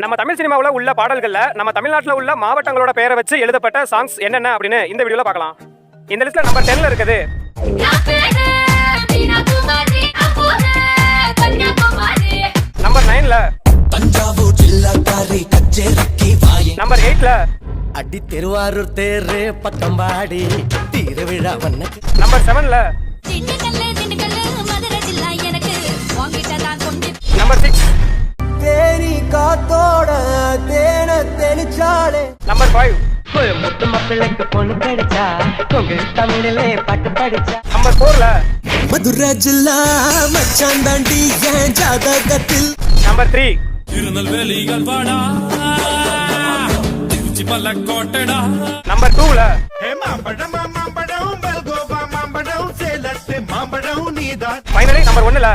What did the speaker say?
நம்ம தமிழ் சினிமாவில் உள்ள பாடல்கள்ல நம்ம தமிழ்நாட்டில் உள்ள மாவட்டங்களோட பெயரை வச்சு எழுதப்பட்ட சாங்ஸ் என்னென்ன அப்படின்னு இந்த வீடியோல பார்க்கலாம். இந்த லிஸ்ட்ல நம்பர் டென்ல இருக்குது நம்பர் நைன்ல தஞ்சாவூர் ஜில்லாக்காரி கச்சேரிக்கு வாயே நம்பர் எயிட்ல அடி திருவாரூர் தேரு பக்கம்பாடி திருவிழா வண்ணக்கு நம்பர் செவன்ல தெளிச்சாலே நம்பர் ஃபைவ் முத்து மாப்பிள்ளைக்கு பொண்ணு கிடைச்சா கொங்கு தமிழிலே பாட்டு படிச்சா. நம்பர் ஃபோர்ல மதுரை ஜில்லா மச்சான் தாண்டி என் ஜாதகத்தில். நம்பர் த்ரீ திருநெல்வேலிகள் வாடா திருச்சி மலக்கோட்டடா நம்பர் டூல மாம்பழம் மாம்பழம் மல்கோவா மாம்பழம் சேலத்து மாம்பழம் நீதான் ஃபைனலி நம்பர் ஒன்னுல